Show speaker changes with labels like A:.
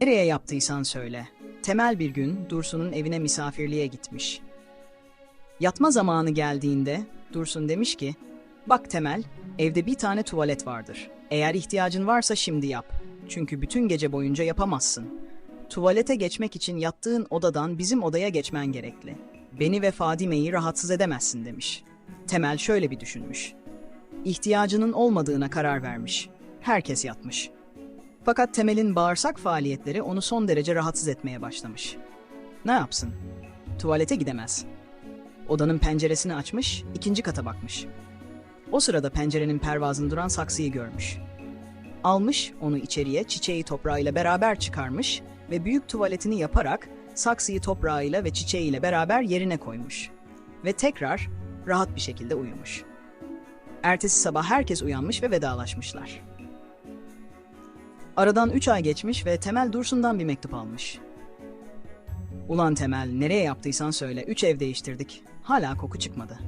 A: Nereye yaptıysan söyle. Temel bir gün Dursun'un evine misafirliğe gitmiş. Yatma zamanı geldiğinde Dursun demiş ki, Bak Temel, evde bir tane tuvalet vardır. Eğer ihtiyacın varsa şimdi yap. Çünkü bütün gece boyunca yapamazsın. Tuvalete geçmek için yattığın odadan bizim odaya geçmen gerekli. Beni ve Fadime'yi rahatsız edemezsin demiş. Temel şöyle bir düşünmüş. İhtiyacının olmadığına karar vermiş. Herkes yatmış. Fakat Temel'in bağırsak faaliyetleri onu son derece rahatsız etmeye başlamış. Ne yapsın? Tuvalete gidemez. Odanın penceresini açmış, ikinci kata bakmış. O sırada pencerenin pervazında duran saksıyı görmüş. Almış onu içeriye çiçeği toprağıyla beraber çıkarmış ve büyük tuvaletini yaparak saksıyı toprağıyla ve çiçeğiyle beraber yerine koymuş. Ve tekrar rahat bir şekilde uyumuş. Ertesi sabah herkes uyanmış ve vedalaşmışlar. Aradan üç ay geçmiş ve Temel Dursun'dan bir mektup almış. Ulan Temel nereye yaptıysan söyle üç ev değiştirdik. Hala koku çıkmadı.